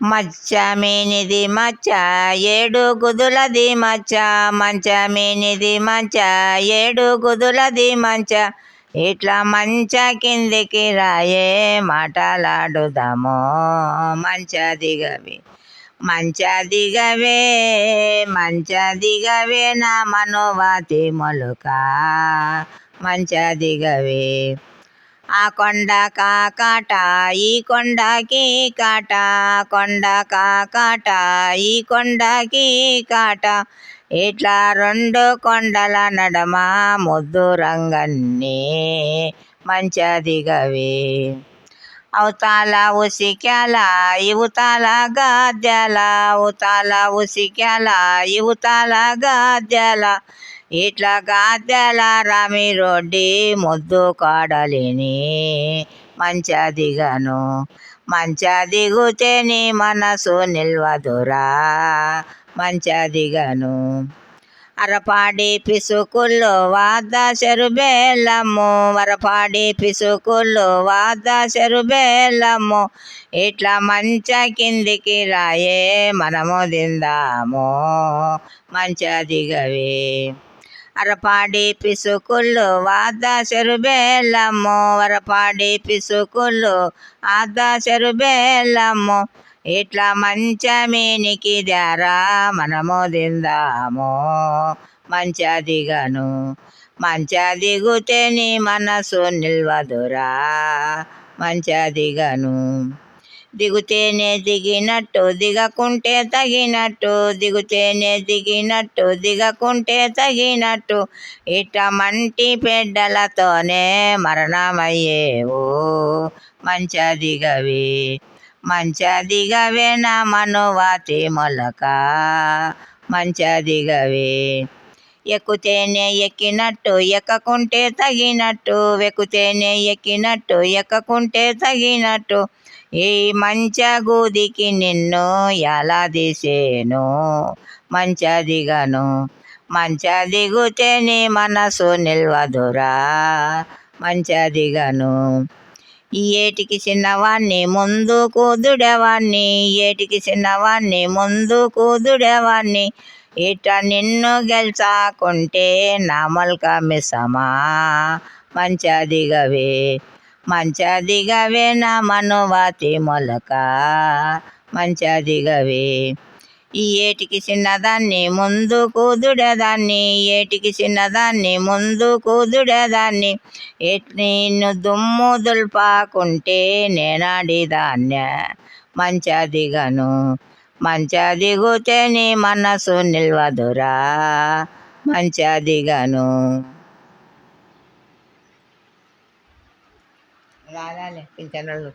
మచ్చమేనిది మచ్చ ఏడు గుదులది మచ్చ మంచమేనిది మంచ ఏడు గుదులది మంచ ఇట్లా మంచ కిందికి రాయే మాటలాడుదామో మంచ దిగవి మంచ దిగవే మంచ దిగవే నా మనోవాతి మొలుక. మంచ దిగవే ఆ కొండ కాకట ఈ కొండకి కాట కొండ కాకాట ఈ కొండకి కాట ఇట్లా రెండు కొండల నడమ ముద్దు రంగన్ని మంచదిగవి. అవతాల ఉసిక్యాల ఇవుతాల గాద్యాల. అవతాల ఉసిక్యాల ఇవుతాల గాద్యాల. ఇట్లా గాద్యాల రామి ముద్దు కాడలిని మంచ దిగను. మంచ దిగుతే నీ మనసు నిల్వదురా. మంచ దిగను. అరపాడి పిసుకుల్లో వాద చెరుబేలమ్ము వరపాడి పిసుకుల్లో వాద చెరుబేలమ్ము ఇట్లా మంచ కిందికి రాయే మనము దిందాము. మంచ దిగవే. అరపాడి పిసుకుళ్ళు వాద చెరుబేలమ్ము వరపాడి పిసుకుళ్ళు ఆద చెరుబేలమ్ము ఇట్లా మంచమేనికి దారా మనము దిందాము. మంచదిగను దిగను దిగుతే నీ మనసు నిల్వదురా. మంచదిగను. దిగుతేనే దిగినట్టు దిగకుంటే తగినట్టు దిగుతేనే దిగినట్టు దిగకుంటే తగినట్టు. ఇట్ట మంటి పెడ్డలతోనే మరణమయ్యేవు మంచదిగవి దిగవి దిగవే నా మనువాతి మొలక మంచదిగవే ఎక్కుతేనే ఎక్కినట్టు ఎక్కకుంటే తగినట్టు వెక్కుతేనే ఎక్కినట్టు ఎక్కకుంటే తగినట్టు. ఈ మంచ గూదికి నిన్ను ఎలా తీసేను? మంచ దిగను మంచ దిగుతే నీ మనసు నిల్వదురా. మంచ దిగను ఈ ఏటికి చిన్నవాణ్ణి ముందు కూదుడేవాణ్ణి ఏటికి చిన్నవాణ్ణి ముందు కూదుడేవాణ్ణి ఇట నిన్ను గెలిచాకుంటే నా మొలక మిసమా మంచదిగవే దిగవే నా మనువాతి మొలక. మంచదిగవే ఈ ఏటికి చిన్నదాన్ని ముందు కూదుడేదాన్ని ఏటికి చిన్నదాన్ని ముందు కూదుడేదాన్ని. నిన్ను దుమ్ము దుల్పాకుంటే నేనాడిదాన్య మంచదిగను మంచదిగుతే దిగుతే నీ మనసు నిల్వదురా. మంచదిగను. రాలే పింఛనోళ్ళు